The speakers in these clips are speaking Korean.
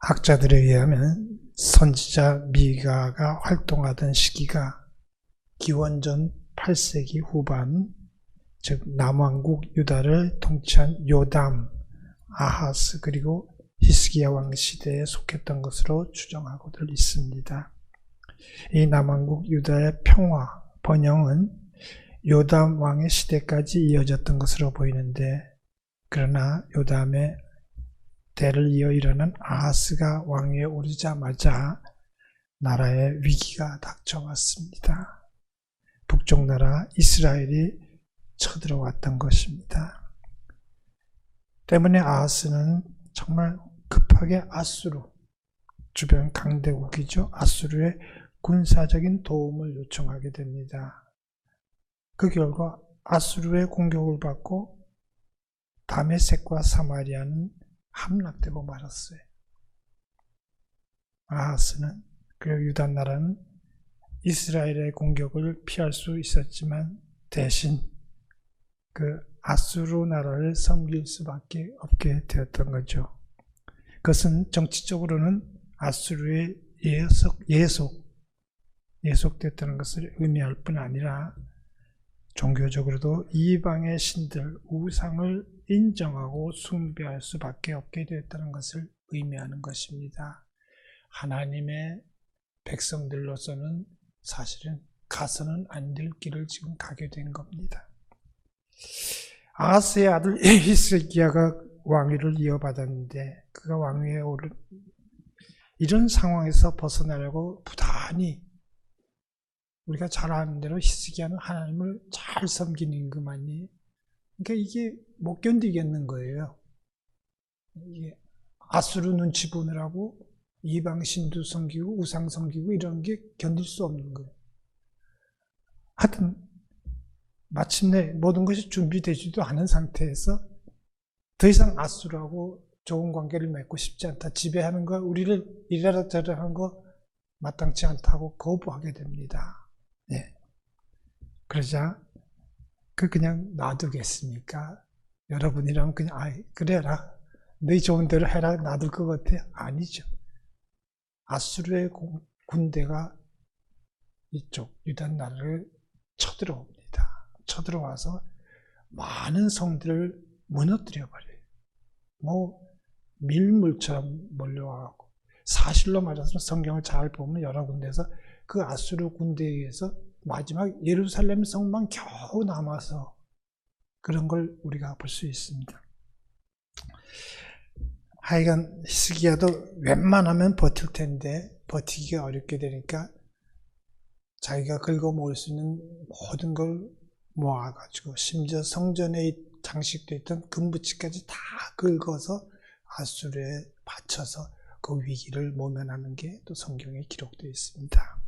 학자들에 의하면 선지자 미가가 활동하던 시기가 기원전 8세기 후반, 즉 남왕국 유다를 통치한 요담, 아하스 그리고 히스기야 왕 시대에 속했던 것으로 추정하고들 있습니다. 이 남왕국 유다의 평화 번영은 요담 왕의 시대까지 이어졌던 것으로 보이는데 그러나 요담의 대를 이어 일어난 아하스가 왕위에 오르자마자 나라에 위기가 닥쳐왔습니다. 북쪽 나라 이스라엘이 쳐들어왔던 것입니다. 때문에 아하스는 정말 급하게 아수르, 주변 강대국이죠. 아수르의 군사적인 도움을 요청하게 됩니다. 그 결과 아수르의 공격을 받고 다메섹과 사마리아는 함락되고 말았어요. 아하스는 그리고 유다 나라는 이스라엘의 공격을 피할 수 있었지만 대신 그 아수르 나라를 섬길 수밖에 없게 되었던 거죠. 그것은 정치적으로는 아수르의 예속, 예속, 예속됐다는 것을 의미할 뿐 아니라 종교적으로도 이방의 신들, 우상을 인정하고 숭배할 수밖에 없게 되었다는 것을 의미하는 것입니다. 하나님의 백성들로서는 사실은 가서는 안 될 길을 지금 가게 된 겁니다. 아하스의 아들 히스기야가 왕위를 이어받았는데 그가 왕위에 오른 이런 상황에서 벗어나려고 부단히 우리가 잘 아는 대로 히스기야는 하나님을 잘 섬기는 임금아니 그러니까 이게 못 견디겠는 거예요. 이게 아수르 눈치 보느라고 이방 신도 섬기고 우상 섬기고 이런 게 견딜 수 없는 거예요. 하여튼 마침내 모든 것이 준비되지도 않은 상태에서 더 이상 아수르하고 좋은 관계를 맺고 싶지 않다. 지배하는 거, 우리를 이래라 저래라 하는 거 마땅치 않다고 거부하게 됩니다. 예. 그러자 그 그냥 놔두겠습니까? 여러분이라면 그냥 아 그래라. 너희 좋은 대로 해라. 놔둘 것 같아? 아니죠. 아수르의 군대가 이쪽 유다 나라를 쳐들어옵니다. 쳐들어와서 많은 성들을 무너뜨려 버려요. 뭐 밀물처럼 몰려와고 사실로 말해서 성경을 잘 보면 여러 군데서 그 아수르 군대에 의해서 마지막 예루살렘 성만 겨우 남아서 그런 걸 우리가 볼 수 있습니다. 하여간 히스기야도 웬만하면 버틸 텐데 버티기가 어렵게 되니까 자기가 긁어 모을 수 있는 모든 걸 모아가지고 심지어 성전에 장식되어 있던 금부치까지 다 긁어서 아수르에 바쳐서 그 위기를 모면하는 게 또 성경에 기록되어 있습니다.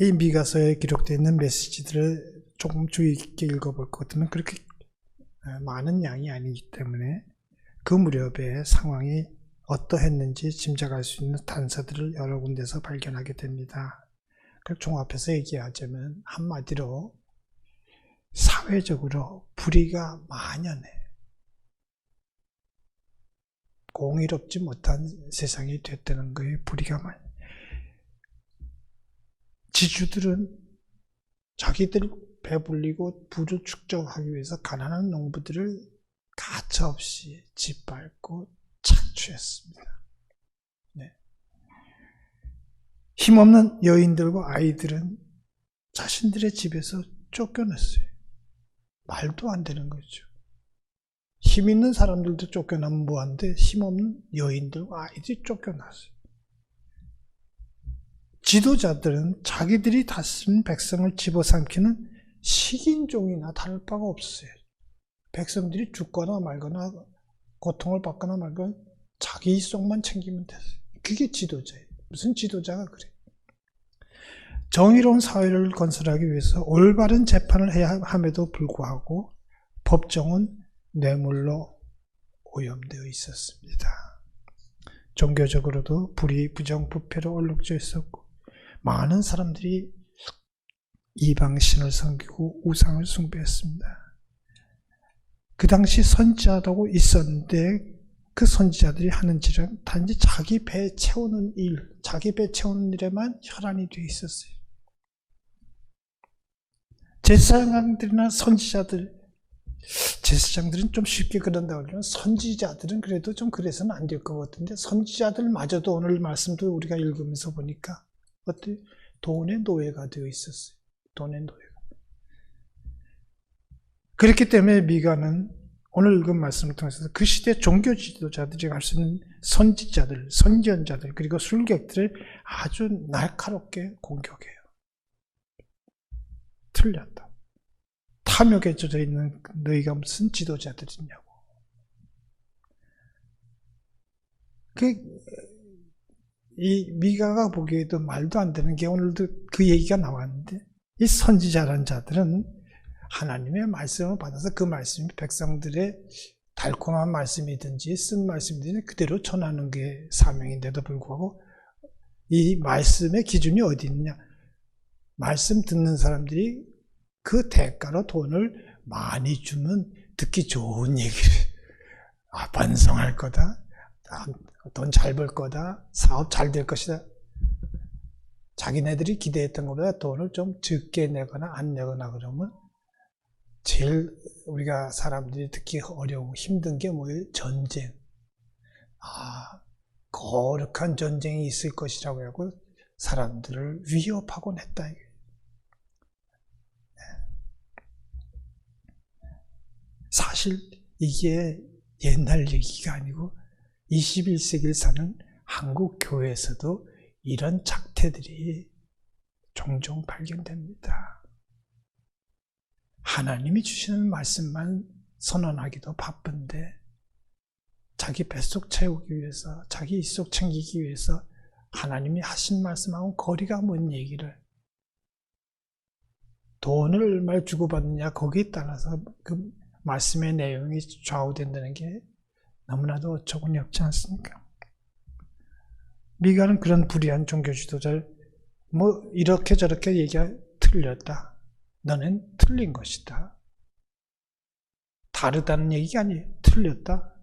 이 미가서에 기록되어 있는 메시지들을 조금 주의 깊게 읽어볼 것 같으면 그렇게 많은 양이 아니기 때문에 그 무렵에 상황이 어떠했는지 짐작할 수 있는 단서들을 여러 군데서 발견하게 됩니다. 그 종합해서 얘기하자면 한마디로 사회적으로 불의가 만연해. 공의롭지 못한 세상이 됐다는 거예요. 불의가 만. 지주들은 자기들 배불리고 부를 축적하기 위해서 가난한 농부들을 가차없이 짓밟고 착취했습니다. 네. 힘없는 여인들과 아이들은 자신들의 집에서 쫓겨났어요. 말도 안 되는 거죠. 힘 있는 사람들도 쫓겨나면 뭐한데 힘없는 여인들과 아이들이 쫓겨났어요. 지도자들은 자기들이 다스린 백성을 집어삼키는 식인종이나 다를 바가 없어요. 백성들이 죽거나 말거나 고통을 받거나 말거나 자기 속만 챙기면 됐어요. 그게 지도자예요. 무슨 지도자가 그래? 정의로운 사회를 건설하기 위해서 올바른 재판을 해야 함에도 불구하고 법정은 뇌물로 오염되어 있었습니다. 종교적으로도 불의, 부정, 부패로 얼룩져 있었고 많은 사람들이 이방신을 섬기고 우상을 숭배했습니다. 그 당시 선지자라고 있었는데 그 선지자들이 하는 일은 단지 자기 배 채우는 일, 자기 배 채우는 일에만 혈안이 되어 있었어요. 제사장들이나 선지자들, 제사장들은 좀 쉽게 그런다고 그러면 선지자들은 그래도 좀 그래서는 안 될 것 같은데 선지자들마저도 오늘 말씀도 우리가 읽으면서 보니까 어때 돈의 노예가 되어 있었어요. 돈의 노예가. 그렇기 때문에 미가는 오늘 읽은 말씀을 통해서 그 시대 종교 지도자들이 갈 수 있는 선지자들, 선지연자들 그리고 술객들을 아주 날카롭게 공격해요. 틀렸다. 탐욕에 젖어 있는 너희가 무슨 지도자들이냐고. 그, 이 미가가 보기에도 말도 안 되는 게 오늘도 그 얘기가 나왔는데 이 선지자란 자들은 하나님의 말씀을 받아서 그 말씀이 백성들의 달콤한 말씀이든지 쓴 말씀이든지 그대로 전하는 게 사명인데도 불구하고 이 말씀의 기준이 어디 있느냐? 말씀 듣는 사람들이 그 대가로 돈을 많이 주면 듣기 좋은 얘기를 아, 반성할 거다. 돈 잘 벌 거다. 사업 잘 될 것이다. 자기네들이 기대했던 것보다 돈을 좀 적게 내거나 안 내거나 그러면 제일 우리가 사람들이 듣기 어려우고 힘든 게 뭐예요? 전쟁. 아, 거룩한 전쟁이 있을 것이라고 하고 사람들을 위협하곤 했다. 네. 사실 이게 옛날 얘기가 아니고 21세기를 사는 한국 교회에서도 이런 작태들이 종종 발견됩니다. 하나님이 주시는 말씀만 선언하기도 바쁜데 자기 뱃속 채우기 위해서 자기 입속 챙기기 위해서 하나님이 하신 말씀하고 거리가 먼 얘기를 돈을 얼마를 주고받느냐 거기에 따라서 그 말씀의 내용이 좌우된다는 게 너무나도 어처구니 없지 않습니까? 미가는 그런 불의한 종교 지도자를 뭐 이렇게 저렇게 얘기가 틀렸다. 너는 틀린 것이다. 다르다는 얘기가 아니에요. 틀렸다.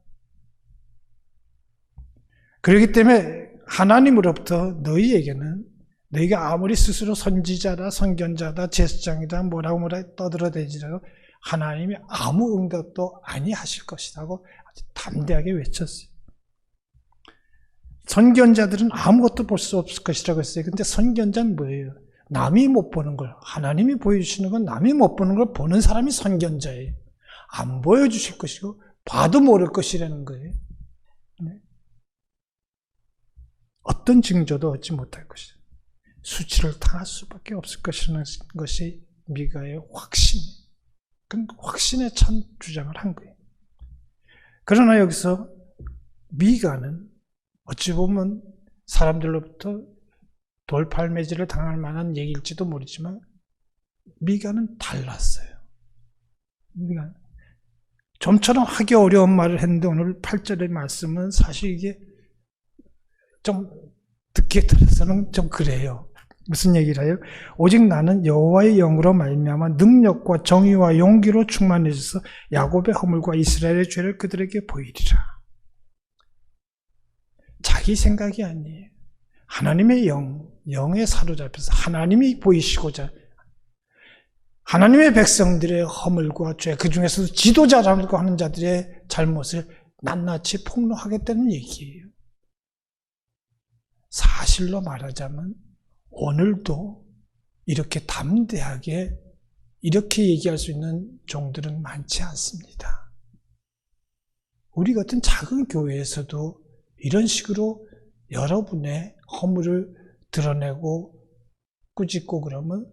그렇기 때문에 하나님으로부터 너희에게는 너희가 아무리 스스로 선지자다, 선견자다, 제사장이다, 뭐라고 뭐라 떠들어대지라도 하나님이 아무 응답도 아니하실 것이라고 아주 담대하게 외쳤어요. 선견자들은 아무것도 볼 수 없을 것이라고 했어요. 근데 선견자는 뭐예요? 남이 못 보는 걸, 하나님이 보여주시는 건 남이 못 보는 걸 보는 사람이 선견자예요. 안 보여주실 것이고, 봐도 모를 것이라는 거예요. 네? 어떤 징조도 얻지 못할 것이다. 수치를 당할 수밖에 없을 것이라는 것이 미가의 확신. 그 확신에 찬 주장을 한 거예요. 그러나 여기서 미가는 어찌 보면 사람들로부터 돌팔매질을 당할 만한 얘기일지도 모르지만 미가는 달랐어요. 미가 좀처럼 하기 어려운 말을 했는데 오늘 8절의 말씀은 사실 이게 좀 듣기에 들어서는 좀 그래요. 무슨 얘기를 해요? 오직 나는 여호와의 영으로 말미암아 능력과 정의와 용기로 충만해져서 야곱의 허물과 이스라엘의 죄를 그들에게 보이리라. 자기 생각이 아니에요. 하나님의 영, 영에 사로잡혀서 하나님이 보이시고자 하나님의 백성들의 허물과 죄, 그 중에서도 지도자라고 하는 자들의 잘못을 낱낱이 폭로하겠다는 얘기예요. 사실로 말하자면 오늘도 이렇게 담대하게 이렇게 얘기할 수 있는 종들은 많지 않습니다. 우리 같은 작은 교회에서도 이런 식으로 여러분의 허물을 드러내고 꾸짖고 그러면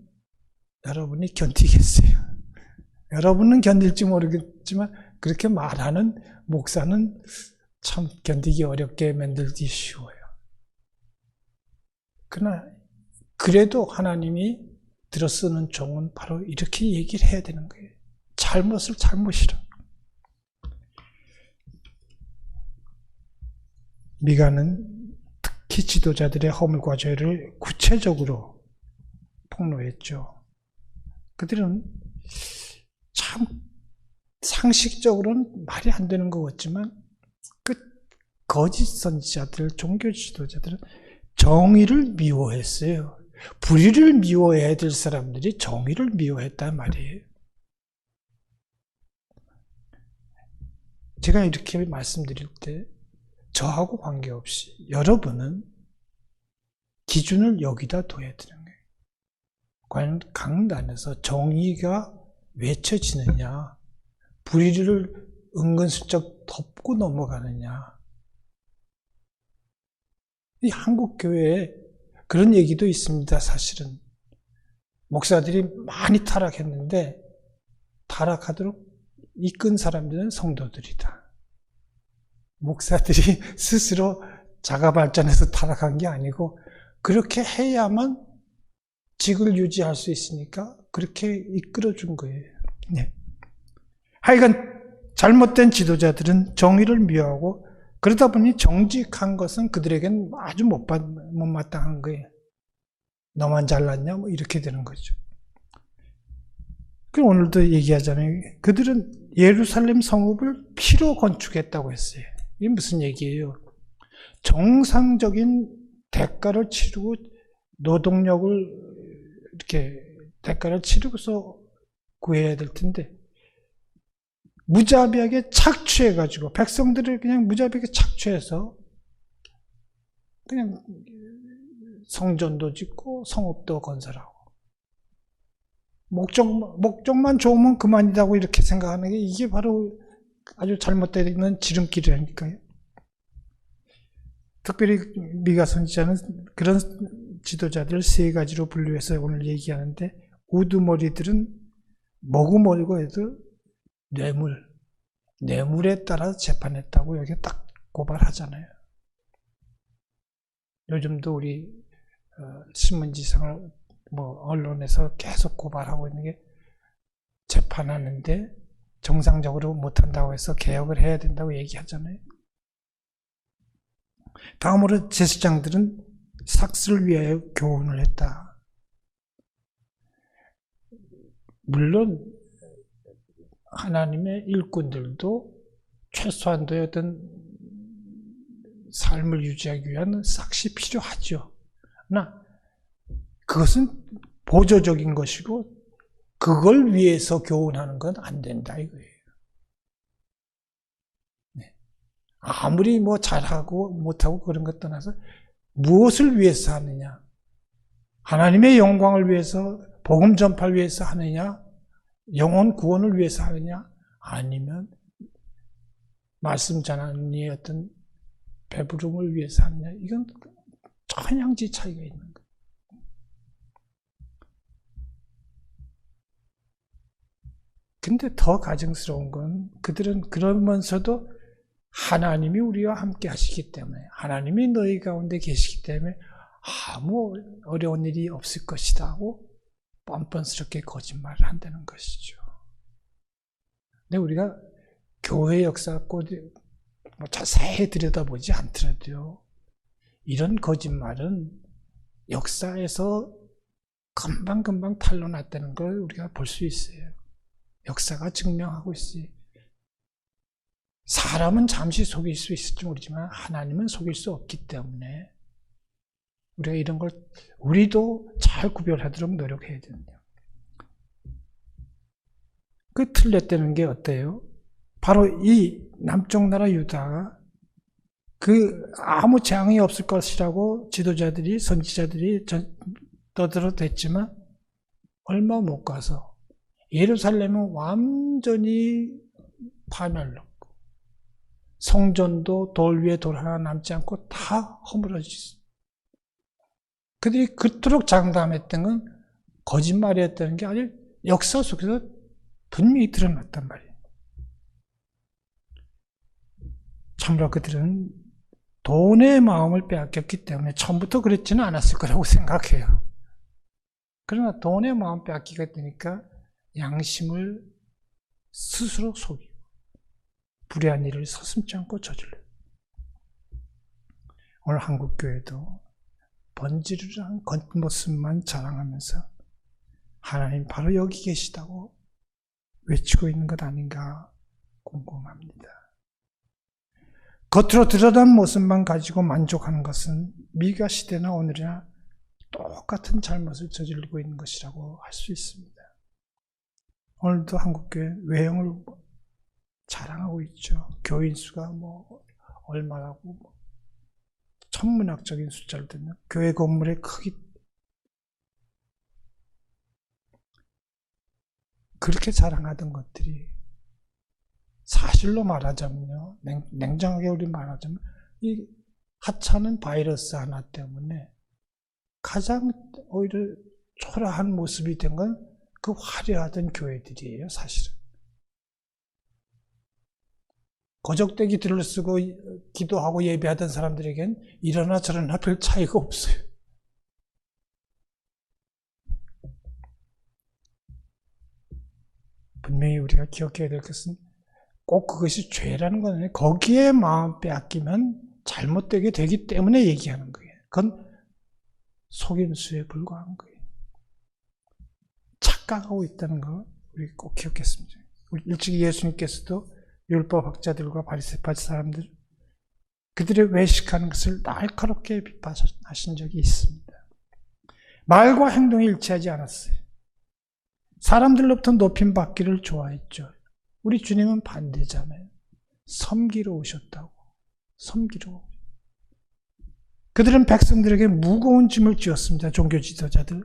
여러분이 견디겠어요. 여러분은 견딜지 모르겠지만 그렇게 말하는 목사는 참 견디기 어렵게 만들기 쉬워요. 그러나 그래도 하나님이 들어쓰는 종은 바로 이렇게 얘기를 해야 되는 거예요. 잘못을 잘못이라. 미가는 특히 지도자들의 허물과 죄를 구체적으로 폭로했죠. 그들은 참 상식적으로는 말이 안 되는 것 같지만 그 거짓 선지자들, 종교 지도자들은 정의를 미워했어요. 불의를 미워해야 될 사람들이 정의를 미워했단 말이에요. 제가 이렇게 말씀드릴 때 저하고 관계없이 여러분은 기준을 여기다 둬야 되는 거예요. 과연 강단에서 정의가 외쳐지느냐, 불의를 은근슬쩍 덮고 넘어가느냐. 이 한국 교회에 그런 얘기도 있습니다, 사실은. 목사들이 많이 타락했는데, 타락하도록 이끈 사람들은 성도들이다. 목사들이 스스로 자가 발전해서 타락한 게 아니고, 그렇게 해야만 직을 유지할 수 있으니까 그렇게 이끌어 준 거예요. 네. 하여간 잘못된 지도자들은 정의를 미워하고 그러다 보니 정직한 것은 그들에겐 아주 못, 받, 못마땅한 거예요. 너만 잘났냐? 뭐 이렇게 되는 거죠. 그 오늘도 얘기하잖아요. 그들은 예루살렘 성읍을 피로 건축했다고 했어요. 이게 무슨 얘기예요? 정상적인 대가를 치르고 노동력을 이렇게 대가를 치르고서 구해야 될 텐데 무자비하게 착취해가지고 백성들을 그냥 무자비하게 착취해서 그냥 성전도 짓고 성읍도 건설하고 목적 목적만 좋으면 그만이라고 이렇게 생각하는 게 이게 바로 아주 잘못되는 지름길이라니까요. 특별히 미가 선지자는 그런 지도자들 세 가지로 분류해서 오늘 얘기하는데 우두머리들은 머구머리고 해도 뇌물, 뇌물에 따라 재판했다고 여기 딱 고발하잖아요. 요즘도 우리 어, 신문지상을 뭐 언론에서 계속 고발하고 있는 게 재판하는데 정상적으로 못한다고 해서 개혁을 해야 된다고 얘기하잖아요. 다음으로 제사장들은 삭스를 위하여 교훈을 했다. 물론 하나님의 일꾼들도 최소한도의 어떤 삶을 유지하기 위한 삭시 필요하죠. 그러나 그것은 보조적인 것이고 그걸 위해서 교훈하는 건 안 된다 이거예요. 네. 아무리 뭐 잘하고 못하고 그런 것 떠나서 무엇을 위해서 하느냐? 하나님의 영광을 위해서 복음 전파를 위해서 하느냐? 영혼 구원을 위해서 하느냐? 아니면 말씀 전하는 이 어떤 배부름을 위해서 하느냐? 이건 천양지 차이가 있는 거예요. 근데 더 가증스러운 건 그들은 그러면서도 하나님이 우리와 함께 하시기 때문에 하나님이 너희 가운데 계시기 때문에 아무 어려운 일이 없을 것이다 하고 뻔뻔스럽게 거짓말을 한다는 것이죠. 근데 우리가 교회 역사 꼭뭐 자세히 들여다보지 않더라도요. 이런 거짓말은 역사에서 금방금방 탄로났다는 걸 우리가 볼 수 있어요. 역사가 증명하고 있어요. 사람은 잠시 속일 수 있을지 모르지만 하나님은 속일 수 없기 때문에 우리가 이런 걸 우리도 잘 구별하도록 노력해야 됩니다. 그 틀렸다는 게 어때요? 바로 이 남쪽 나라 유다가 그 아무 재앙이 없을 것이라고 지도자들이 선지자들이 떠들어댔지만 얼마 못 가서 예루살렘은 완전히 파멸로 성전도 돌 위에 돌 하나 남지 않고 다 허물어졌어. 그들이 그토록 장담했던 건 거짓말이었다는 게 아주 역사 속에서 분명히 드러났단 말이에요. 참으로 그들은 돈의 마음을 빼앗겼기 때문에 처음부터 그랬지는 않았을 거라고 생각해요. 그러나 돈의 마음 빼앗기게 되니까 양심을 스스로 속이고 불의한 일을 서슴지 않고 저질러요. 오늘 한국교회도 번지르르한 겉모습만 자랑하면서 하나님 바로 여기 계시다고 외치고 있는 것 아닌가 궁금합니다. 겉으로 드러난 모습만 가지고 만족하는 것은 미가 시대나 오늘이나 똑같은 잘못을 저지르고 있는 것이라고 할 수 있습니다. 오늘도 한국교회 외형을 자랑하고 있죠. 교인 수가 뭐 얼마라고 뭐 천문학적인 숫자를 듣는 교회 건물의 크기 그렇게 자랑하던 것들이 사실로 말하자면요. 냉, 냉정하게 우리 말하자면 이 하찮은 바이러스 하나 때문에 가장 오히려 초라한 모습이 된 건 그 화려하던 교회들이에요, 사실은. 거적대기 들을 쓰고 기도하고 예배하던 사람들에겐 이러나 저러나 별 차이가 없어요. 분명히 우리가 기억해야 될 것은 꼭 그것이 죄라는 건 아니에요. 거기에 마음 빼앗기면 잘못되게 되기 때문에 얘기하는 거예요. 그건 속임수에 불과한 거예요. 착각하고 있다는 거 우리 꼭 기억했습니다. 일찍 예수님께서도 율법학자들과 바리새파 사람들 그들의 외식하는 것을 날카롭게 비판하신 적이 있습니다. 말과 행동이 일치하지 않았어요. 사람들로부터 높임 받기를 좋아했죠. 우리 주님은 반대잖아요. 섬기러 오셨다고. 섬기러. 그들은 백성들에게 무거운 짐을 지었습니다. 종교 지도자들.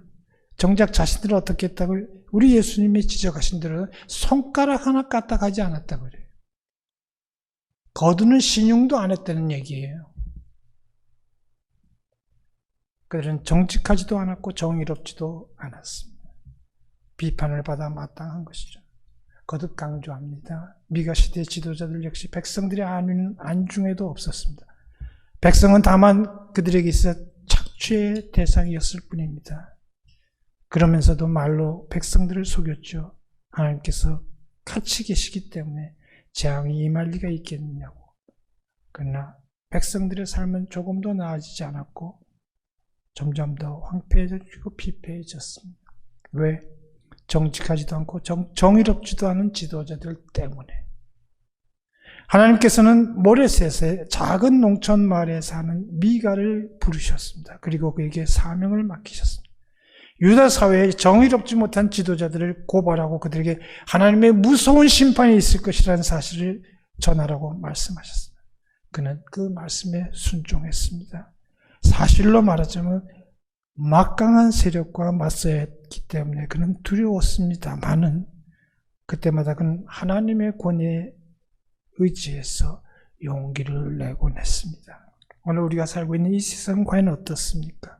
정작 자신들은 어떻게 했다고 우리 예수님이 지적하신 대로 손가락 하나 까딱하지 않았다고 그래요. 거두는 신용도 안 했다는 얘기예요. 그들은 정직하지도 않았고 정의롭지도 않았습니다. 비판을 받아 마땅한 것이죠. 거듭 강조합니다. 미가 시대 지도자들 역시 백성들의 안중에도 없었습니다. 백성은 다만 그들에게 있어 착취의 대상이었을 뿐입니다. 그러면서도 말로 백성들을 속였죠. 하나님께서 같이 계시기 때문에 재앙이 임할 리가 있겠느냐고. 그러나 백성들의 삶은 조금도 나아지지 않았고 점점 더 황폐해지고 피폐해졌습니다. 왜? 정직하지도 않고 정, 정의롭지도 않은 지도자들 때문에. 하나님께서는 모레셋의 작은 농촌 마을에 사는 미가를 부르셨습니다. 그리고 그에게 사명을 맡기셨습니다. 유다 사회에 정의롭지 못한 지도자들을 고발하고 그들에게 하나님의 무서운 심판이 있을 것이라는 사실을 전하라고 말씀하셨습니다. 그는 그 말씀에 순종했습니다. 사실로 말하자면 막강한 세력과 맞서야 했기 때문에 그는 두려웠습니다만은 그때마다 그는 하나님의 권위에 의지해서 용기를 내곤 했습니다. 오늘 우리가 살고 있는 이 세상은 과연 어떻습니까?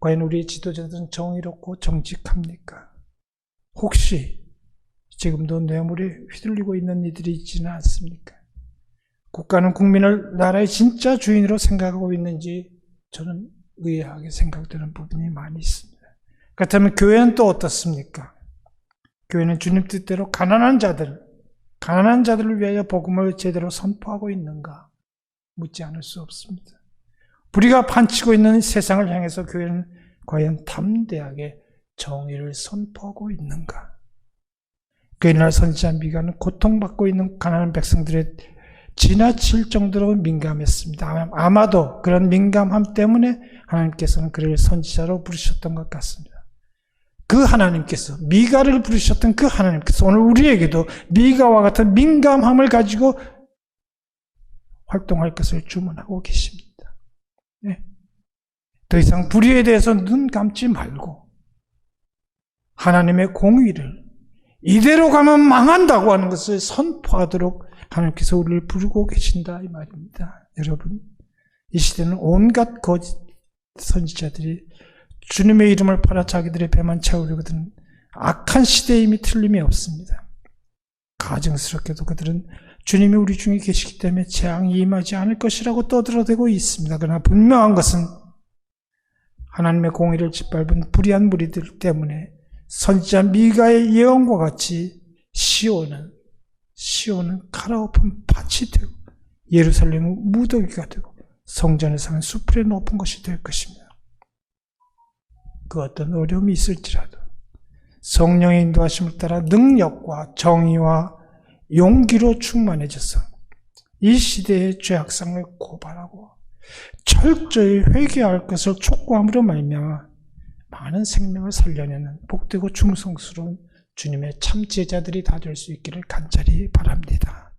과연 우리 지도자들은 정의롭고 정직합니까? 혹시 지금도 뇌물에 휘둘리고 있는 이들이 있지는 않습니까? 국가는 국민을 나라의 진짜 주인으로 생각하고 있는지 저는 의아하게 생각되는 부분이 많이 있습니다. 그렇다면 교회는 또 어떻습니까? 교회는 주님 뜻대로 가난한 자들, 가난한 자들을 위하여 복음을 제대로 선포하고 있는가? 묻지 않을 수 없습니다. 불의가 판치고 있는 세상을 향해서 교회는 과연 담대하게 정의를 선포하고 있는가? 그날 선지자 미가는 고통받고 있는 가난한 백성들의 지나칠 정도로 민감했습니다. 아마도 그런 민감함 때문에 하나님께서는 그를 선지자로 부르셨던 것 같습니다. 그 하나님께서 미가를 부르셨던 그 하나님께서 오늘 우리에게도 미가와 같은 민감함을 가지고 활동할 것을 주문하고 계십니다. 네. 더 이상 불의에 대해서 눈 감지 말고 하나님의 공의를 이대로 가면 망한다고 하는 것을 선포하도록 하나님께서 우리를 부르고 계신다 이 말입니다. 여러분 이 시대는 온갖 거짓 선지자들이 주님의 이름을 팔아 자기들의 배만 채우려거든 악한 시대임이 틀림이 없습니다. 가증스럽게도 그들은 주님이 우리 중에 계시기 때문에 재앙이 임하지 않을 것이라고 떠들어대고 있습니다. 그러나 분명한 것은 하나님의 공의를 짓밟은 불의한 무리들 때문에 선지자 미가의 예언과 같이 시온은 시온은 갈아엎은 밭이 되고 예루살렘은 무더기가 되고 성전에서는 수풀에 높은 것이 될 것입니다. 그 어떤 어려움이 있을지라도 성령의 인도하심을 따라 능력과 정의와 용기로 충만해져서 이 시대의 죄악성을 고발하고 철저히 회개할 것을 촉구함으로 말미암아 많은 생명을 살려내는 복되고 충성스러운 주님의 참 제자들이 다 될 수 있기를 간절히 바랍니다.